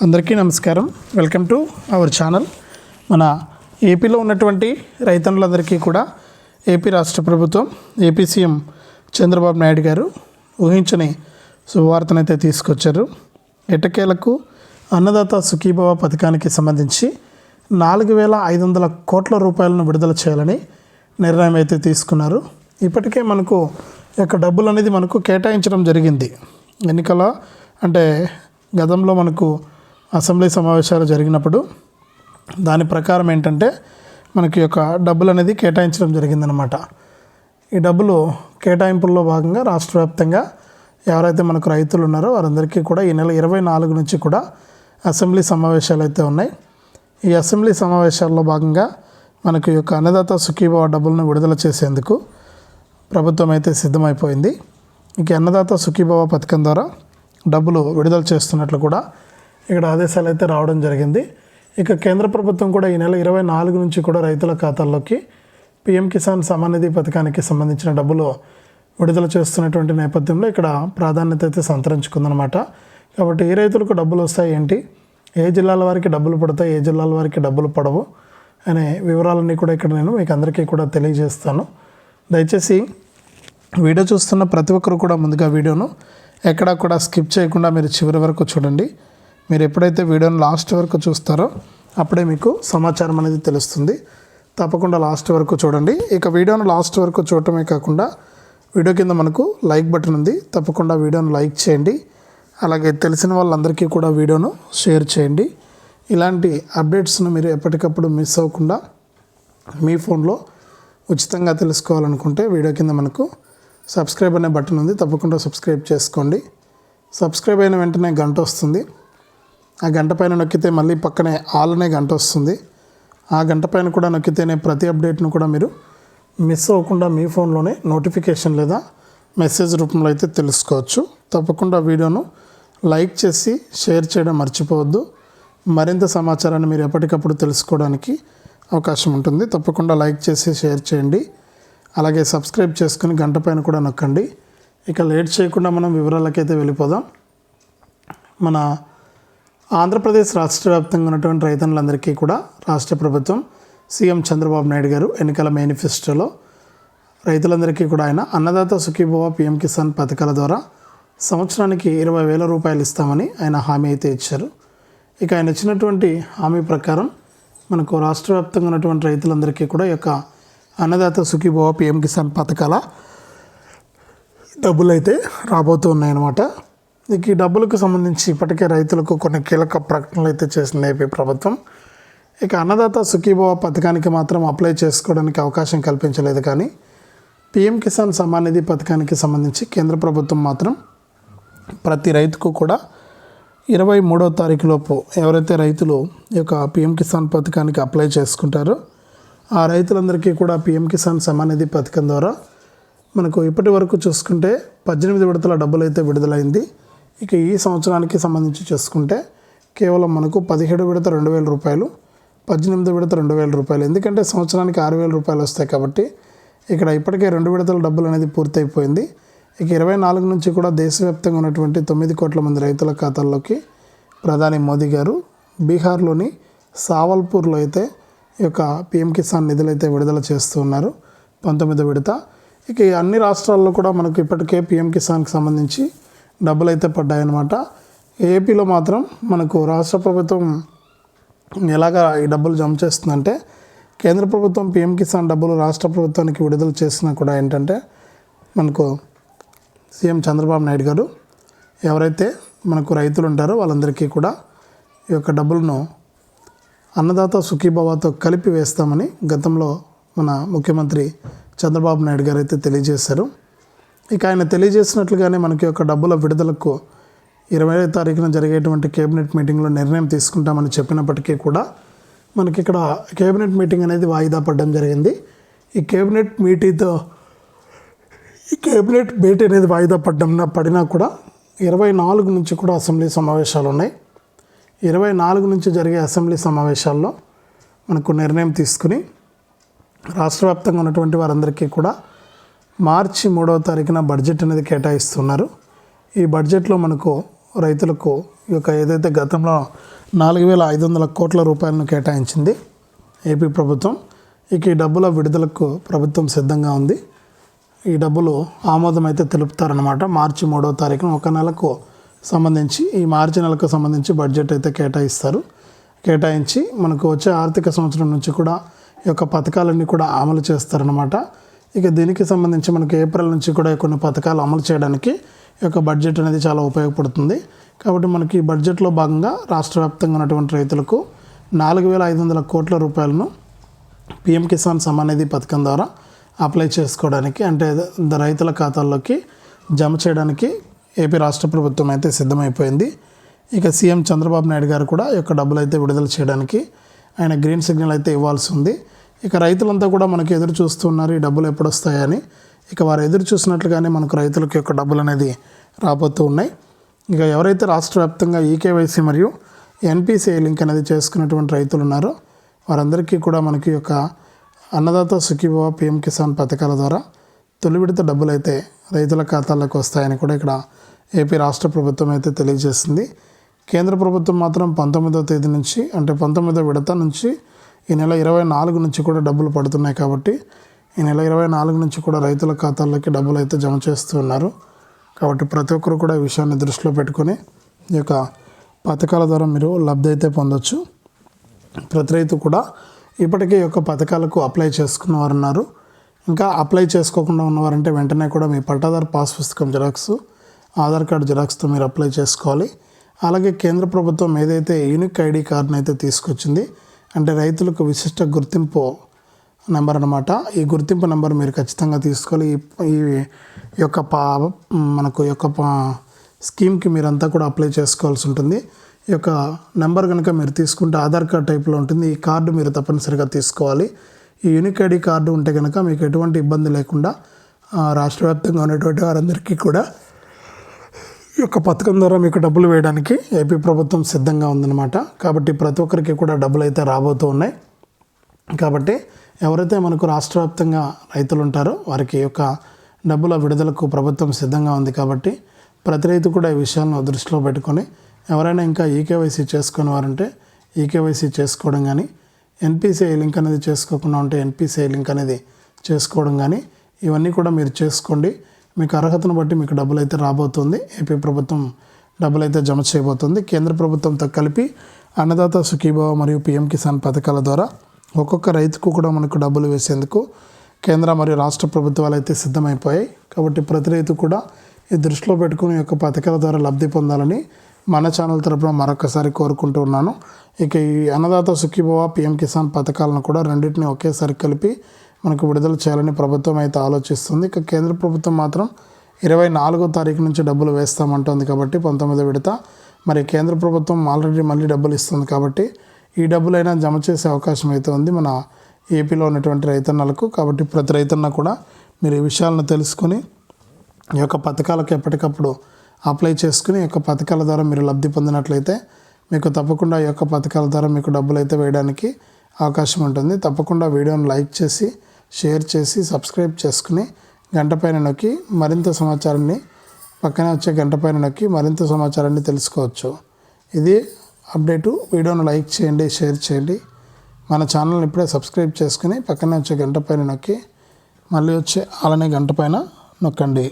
అందరికీ నమస్కారం. Welcome to our channel మన ఏపీలో ఉన్నటువంటి రైతన్నులందరికీ కూడా ఏపీ రాష్ట్ర ప్రభుత్వం ఏపీ సీఎం చంద్రబాబు నాయుడు గారు ఊహించని శుభవార్తనైతే తీసుకొచ్చారు. ఎటకేలకు అన్నదాత సుఖీభవ పథకానికి సంబంధించి నాలుగు వేల ఐదు వందల కోట్ల రూపాయలను విడుదల చేయాలని నిర్ణయం అయితే తీసుకున్నారు. ఇప్పటికే మనకు యొక్క డబ్బులు అనేది మనకు కేటాయించడం జరిగింది. ఎన్నికల అంటే గతంలో మనకు అసెంబ్లీ సమావేశాలు జరిగినప్పుడు దాని ప్రకారం ఏంటంటే మనకి యొక్క డబ్బులు అనేది కేటాయించడం జరిగిందనమాట ఈ డబ్బులు కేటాయింపుల్లో భాగంగా రాష్ట్ర వ్యాప్తంగా ఎవరైతే మనకు రైతులు ఉన్నారో వారందరికీ కూడా ఈ నెల ఇరవై నాలుగు నుంచి కూడా అసెంబ్లీ సమావేశాలు అయితే ఉన్నాయి. ఈ అసెంబ్లీ సమావేశాల్లో భాగంగా మనకు ఈ యొక్క అన్నదాత సుఖీభావ డబ్బులను విడుదల చేసేందుకు ప్రభుత్వం అయితే సిద్ధమైపోయింది. ఇక అన్నదాత సుఖీభావ పథకం ద్వారా డబ్బులు విడుదల చేస్తున్నట్లు కూడా ఇక్కడ ఆదేశాలు అయితే రావడం జరిగింది. ఇక కేంద్ర ప్రభుత్వం కూడా ఈ నెల ఇరవై నాలుగు నుంచి కూడా రైతుల ఖాతాల్లోకి పిఎం కిసాన్ సమానిధి పథకానికి సంబంధించిన డబ్బులు విడుదల చేస్తున్నటువంటి నేపథ్యంలో ఇక్కడ ప్రాధాన్యత అయితే సంతరించుకుందనమాట కాబట్టి ఏ రైతులకు డబ్బులు వస్తాయి ఏంటి? ఏ జిల్లాల వారికి డబ్బులు పడతాయి? ఏ జిల్లాల వారికి డబ్బులు పడవు? అనే వివరాలన్నీ కూడా ఇక్కడ నేను మీకు అందరికీ కూడా తెలియజేస్తాను. దయచేసి వీడియో చూస్తున్న ప్రతి ఒక్కరు కూడా ముందుగా వీడియోను ఎక్కడా కూడా స్కిప్ చేయకుండా మీరు చివరి వరకు చూడండి. మీరు ఎప్పుడైతే వీడియోను లాస్ట్ వరకు చూస్తారో అప్పుడే మీకు సమాచారం అనేది తెలుస్తుంది. తప్పకుండా లాస్ట్ వరకు చూడండి. ఇక వీడియోను లాస్ట్ వరకు చూడటమే కాకుండా వీడియో కింద మనకు లైక్ బటన్ ఉంది. తప్పకుండా వీడియోను లైక్ చేయండి. అలాగే తెలిసిన వాళ్ళందరికీ కూడా వీడియోను షేర్ చేయండి. ఇలాంటి అప్డేట్స్ను మీరు ఎప్పటికప్పుడు మిస్ అవ్వకుండా మీ ఫోన్లో ఉచితంగా తెలుసుకోవాలనుకుంటే వీడియో కింద మనకు సబ్స్క్రైబ్ అనే బటన్ ఉంది. తప్పకుండా సబ్స్క్రైబ్ చేసుకోండి. సబ్స్క్రైబ్ అయిన వెంటనే గంట వస్తుంది. ఆ గంట పైన నొక్కితే మళ్ళీ పక్కనే ఆల్ అనే గంట వస్తుంది. ఆ గంట పైన కూడా నొక్కితేనే ప్రతి అప్డేట్ను కూడా మీరు మిస్ అవ్వకుండా మీ ఫోన్లోనే నోటిఫికేషన్ లేదా మెసేజ్ రూపంలో అయితే తెలుసుకోవచ్చు. తప్పకుండా వీడియోను లైక్ చేసి షేర్ చేయడం మర్చిపోవద్దు. మరింత సమాచారాన్ని మీరు ఎప్పటికప్పుడు తెలుసుకోవడానికి అవకాశం ఉంటుంది. తప్పకుండా లైక్ చేసి షేర్ చేయండి. అలాగే సబ్స్క్రైబ్ చేసుకుని గంట పైన కూడా నొక్కండి. ఇక లేట్ చేయకుండా మనం వివరాలకైతే వెళ్ళిపోదాం. మన ఆంధ్రప్రదేశ్ రాష్ట్ర వ్యాప్తంగా ఉన్నటువంటి రైతన్నులందరికీ కూడా రాష్ట్ర ప్రభుత్వం సీఎం చంద్రబాబు నాయుడు గారు ఎన్నికల మేనిఫెస్టోలో రైతులందరికీ కూడా ఆయన అన్నదాత సుఖీభవ పిఎం కిసాన్ పథకాల ద్వారా సంవత్సరానికి ఇరవై వేల రూపాయలు ఇస్తామని ఆయన హామీ అయితే ఇచ్చారు. ఇక ఆయన ఇచ్చినటువంటి హామీ ప్రకారం మనకు రాష్ట్ర వ్యాప్తంగా ఉన్నటువంటి రైతులందరికీ కూడా ఈ యొక్క అన్నదాత సుఖీభవ పిఎం కిసాన్ పథకాల డబ్బులు అయితే రాబోతూ ఉన్నాయన్నమాట ఇక ఈ డబ్బులకు సంబంధించి ఇప్పటికే రైతులకు కొన్ని కీలక ప్రకటనలు అయితే చేసింది ఏపీ ప్రభుత్వం. ఇక అన్నదాత సుఖీభవ పథకానికి మాత్రం అప్లై చేసుకోవడానికి అవకాశం కల్పించలేదు కానీ పిఎం కిసాన్ సమ్మాన్ నిధి పథకానికి సంబంధించి కేంద్ర ప్రభుత్వం మాత్రం ప్రతి రైతుకు కూడా ఇరవై మూడో తారీఖు లోపు ఎవరైతే రైతులు ఈ యొక్క పిఎం కిసాన్ పథకానికి అప్లై చేసుకుంటారో ఆ రైతులందరికీ కూడా పిఎం కిసాన్ సమ్మాన్ నిధి పథకం ద్వారా మనకు ఇప్పటి వరకు చూసుకుంటే పద్దెనిమిది విడతల డబ్బులు అయితే విడుదలైంది. ఇక ఈ సంవత్సరానికి సంబంధించి చూసుకుంటే కేవలం మనకు పదిహేడు విడత రెండు వేల రూపాయలు పద్దెనిమిది విడత రెండు వేల రూపాయలు. ఎందుకంటే సంవత్సరానికి ఆరు వేల రూపాయలు వస్తాయి కాబట్టి ఇక్కడ ఇప్పటికే రెండు విడతల డబ్బులు అనేది పూర్తయిపోయింది. ఇక ఇరవై నాలుగు నుంచి కూడా దేశవ్యాప్తంగా ఉన్నటువంటి తొమ్మిది కోట్ల మంది రైతుల ఖాతాల్లోకి ప్రధాని మోదీ గారు బీహార్లోని సావల్పూర్లో అయితే ఈ యొక్క పిఎం కిసాన్ నిధులు అయితే విడుదల చేస్తూ ఉన్నారు పంతొమ్మిది విడత. ఇక ఈ అన్ని రాష్ట్రాల్లో కూడా మనకు ఇప్పటికే పిఎం కిసాన్కి సంబంధించి డబ్బులు అయితే పడ్డాయన్నమాట. ఏపీలో మాత్రం మనకు రాష్ట్ర ప్రభుత్వం ఎలాగా ఈ డబ్బులు జమ చేస్తుందంటే కేంద్ర ప్రభుత్వం పిఎం కిసాన్ డబ్బులు రాష్ట్ర ప్రభుత్వానికి విడుదల చేసినా కూడా ఏంటంటే మనకు సీఎం చంద్రబాబు నాయుడు గారు ఎవరైతే మనకు రైతులు ఉంటారో వాళ్ళందరికీ కూడా ఈ యొక్క డబ్బులను అన్నదాత సుఖీభావాతో కలిపి వేస్తామని గతంలో మన ముఖ్యమంత్రి చంద్రబాబు నాయుడు గారు అయితే తెలియజేశారు. ఇక ఆయన తెలియజేసినట్లుగానే మనకి యొక్క డబ్బుల విడుదలకు ఇరవై తారీఖున జరిగేటువంటి కేబినెట్ మీటింగ్లో నిర్ణయం తీసుకుంటామని చెప్పినప్పటికీ కూడా మనకి ఇక్కడ కేబినెట్ మీటింగ్ అనేది వాయిదా పడడం జరిగింది. ఈ కేబినెట్ మీటింగ్తో ఈ కేబినెట్ భేటీ అనేది వాయిదా పడ్డం పడినా కూడా ఇరవై నాలుగు నుంచి కూడా అసెంబ్లీ సమావేశాలు ఉన్నాయి. ఇరవై నాలుగు నుంచి జరిగే అసెంబ్లీ సమావేశాల్లో మనకు నిర్ణయం తీసుకుని రాష్ట్ర వ్యాప్తంగా ఉన్నటువంటి వారందరికీ కూడా మార్చి మూడవ తారీఖున బడ్జెట్ అనేది కేటాయిస్తున్నారు. ఈ బడ్జెట్లో మనకు రైతులకు ఈ యొక్క ఏదైతే గతంలో నాలుగు వేల ఐదు వందల కోట్ల రూపాయలను కేటాయించింది ఏపీ ప్రభుత్వం ఇక ఈ డబ్బుల విడుదలకు ప్రభుత్వం సిద్ధంగా ఉంది. ఈ డబ్బులు ఆమోదం అయితే తెలుపుతారనమాట మార్చి మూడవ తారీఖున ఒక నెలకు సంబంధించి ఈ మార్చి నెలకు సంబంధించి బడ్జెట్ అయితే కేటాయిస్తారు. కేటాయించి మనకు వచ్చే ఆర్థిక సంవత్సరం నుంచి కూడా ఈ యొక్క పథకాలన్నీ కూడా అమలు చేస్తారనమాట ఇక దీనికి సంబంధించి మనకి ఏప్రిల్ నుంచి కూడా కొన్ని పథకాలు అమలు చేయడానికి ఈ యొక్క బడ్జెట్ అనేది చాలా ఉపయోగపడుతుంది. కాబట్టి మనకి ఈ బడ్జెట్లో భాగంగా రాష్ట్ర వ్యాప్తంగా ఉన్నటువంటి రైతులకు నాలుగు వేల ఐదు వందల కోట్ల రూపాయలను పిఎం కిసాన్ సమ్మాన్ నిధి పథకం ద్వారా అప్లై చేసుకోవడానికి అంటే రైతుల ఖాతాల్లోకి జమ చేయడానికి ఏపీ రాష్ట్ర ప్రభుత్వం అయితే సిద్ధమైపోయింది. ఇక సీఎం చంద్రబాబు నాయుడు గారు కూడా ఈ యొక్క డబ్బులు అయితే విడుదల చేయడానికి ఆయన గ్రీన్ సిగ్నల్ అయితే ఇవ్వాల్సి ఉంది. ఇక రైతులంతా కూడా మనకి ఎదురు చూస్తున్నారు ఈ డబ్బులు ఎప్పుడు వస్తాయని ఇక వారు ఎదురు చూసినట్లుగానే మనకు రైతులకు యొక్క డబ్బులు అనేది రాబోతూ ఉన్నాయి. ఇక ఎవరైతే రాష్ట్ర వ్యాప్తంగా ఈకేవైసీ మరియు ఎన్పిసిఐ లింక్ అనేది చేసుకున్నటువంటి రైతులు ఉన్నారో వారందరికీ కూడా మనకి యొక్క అన్నదాత సుఖీభవ పిఎం కిసాన్ పథకాల ద్వారా తొలి విడత డబ్బులు అయితే రైతుల ఖాతాల్లోకి వస్తాయని కూడా ఇక్కడ ఏపీ రాష్ట్ర ప్రభుత్వం అయితే తెలియజేసింది. కేంద్ర ప్రభుత్వం మాత్రం పంతొమ్మిదో తేదీ నుంచి అంటే పంతొమ్మిదో విడత నుంచి ఈ నెల ఇరవై నాలుగు నుంచి కూడా డబ్బులు పడుతున్నాయి కాబట్టి ఈ నెల ఇరవై నాలుగు నుంచి కూడా రైతుల ఖాతాల్లోకి డబ్బులు అయితే జమ చేస్తూ ఉన్నారు. కాబట్టి ప్రతి ఒక్కరు కూడా ఈ విషయాన్ని దృష్టిలో పెట్టుకొని ఈ యొక్క పథకాల ద్వారా మీరు లబ్ధి అయితే పొందొచ్చు. ప్రతి రైతు కూడా ఇప్పటికే ఈ యొక్క పథకాలకు అప్లై చేసుకున్న వారు ఉన్నారు. ఇంకా అప్లై చేసుకోకుండా ఉన్నవారంటే వెంటనే కూడా మీ పట్టాదారు పాస్ పుస్తకం జిరాక్స్ ఆధార్ కార్డు జిరాక్స్తో మీరు అప్లై చేసుకోవాలి. అలాగే కేంద్ర ప్రభుత్వం ఏదైతే యూనిక్ ఐడి కార్డును అయితే తీసుకొచ్చింది అంటే రైతులకు విశిష్ట గుర్తింపు నెంబర్ అనమాట ఈ గుర్తింపు నెంబర్ మీరు ఖచ్చితంగా తీసుకోవాలి. ఈ ఈ యొక్క పా మనకు యొక్క పా స్కీమ్కి మీరంతా కూడా అప్లై చేసుకోవాల్సి ఉంటుంది. ఈ యొక్క నెంబర్ కనుక మీరు తీసుకుంటే ఆధార్ కార్డ్ టైప్లో ఉంటుంది. ఈ కార్డు మీరు తప్పనిసరిగా తీసుకోవాలి. ఈ యూనిక్ ఐడి కార్డు ఉంటే కనుక మీకు ఎటువంటి ఇబ్బంది లేకుండా రాష్ట్ర వ్యాప్తంగా ఉన్నటువంటి వారందరికీ కూడా యొక్క పథకం ద్వారా మీకు డబ్బులు వేయడానికి ఏపీ ప్రభుత్వం సిద్ధంగా ఉందన్నమాట. కాబట్టి ప్రతి ఒక్కరికి కూడా డబ్బులు అయితే రాబోతూ ఉన్నాయి. కాబట్టి ఎవరైతే మనకు రాష్ట్ర వ్యాప్తంగా రైతులు ఉంటారో వారికి యొక్క డబ్బుల విడుదలకు ప్రభుత్వం సిద్ధంగా ఉంది కాబట్టి ప్రతి రైతు కూడా ఈ విషయాలను దృష్టిలో పెట్టుకొని ఎవరైనా ఇంకా ఈకేవైసీ చేసుకుని వారంటే ఈకేవైసీ చేసుకోవడం కానీ ఎన్పిసిఐ లింక్ అనేది చేసుకోకుండా ఉంటే ఎన్పిసిఐ లింక్ అనేది చేసుకోవడం కానీ ఇవన్నీ కూడా మీరు చేసుకోండి. మీకు అర్హతను బట్టి మీకు డబ్బులు అయితే రాబోతుంది. ఏపీ ప్రభుత్వం డబ్బులు అయితే జమ చేయబోతుంది. కేంద్ర ప్రభుత్వంతో కలిపి అన్నదాత సుఖీభావ మరియు పిఎం కిసాన్ పథకాల ద్వారా ఒక్కొక్క రైతుకు కూడా మనకు డబ్బులు వేసేందుకు కేంద్ర మరియు రాష్ట్ర ప్రభుత్వాలు అయితే సిద్ధమైపోయాయి. కాబట్టి ప్రతి రైతు కూడా ఈ దృష్టిలో పెట్టుకుని యొక్క పథకాల ద్వారా లబ్ధి పొందాలని మన ఛానల్ తరపున మరొకసారి కోరుకుంటూ ఉన్నాను. ఇక ఈ అన్నదాత సుఖీభవ పిఎం కిసాన్ పథకాలను కూడా రెండింటిని ఒకేసారి కలిపి మనకు విడుదల చేయాలని ప్రభుత్వం అయితే ఆలోచిస్తుంది. ఇక కేంద్ర ప్రభుత్వం మాత్రం ఇరవై నాలుగో తారీఖు నుంచి డబ్బులు వేస్తామంటుంది కాబట్టి పంతొమ్మిదో విడత. మరి కేంద్ర ప్రభుత్వం ఆల్రెడీ మళ్ళీ డబ్బులు ఇస్తుంది కాబట్టి ఈ డబ్బులైనా జమ చేసే అవకాశం అయితే ఉంది మన ఏపీలో ఉన్నటువంటి రైతన్నలకు. కాబట్టి ప్రతి రైతన్న కూడా మీరు ఈ విషయాలను తెలుసుకొని ఈ యొక్క పథకాలకు ఎప్పటికప్పుడు అప్లై చేసుకుని ఈ యొక్క పథకాల ద్వారా మీరు లబ్ధి పొందినట్లయితే మీకు తప్పకుండా ఈ యొక్క పథకాల ద్వారా మీకు డబ్బులు అయితే వేయడానికి అవకాశం ఉంటుంది. తప్పకుండా వీడియోను లైక్ చేసి షేర్ చేసి సబ్స్క్రైబ్ చేసుకుని గంట పైన నొక్కి మరింత సమాచారాన్ని పక్కనే వచ్చే గంట పైన నొక్కి మరింత సమాచారాన్ని తెలుసుకోవచ్చు. ఇది అప్డేటు. వీడియోను లైక్ చేయండి షేర్ చేయండి. మన ఛానల్ని ఇప్పుడే సబ్స్క్రైబ్ చేసుకుని పక్కనే వచ్చే గంట పైన నొక్కి మళ్ళీ వచ్చే అలానే గంట పైన నొక్కండి.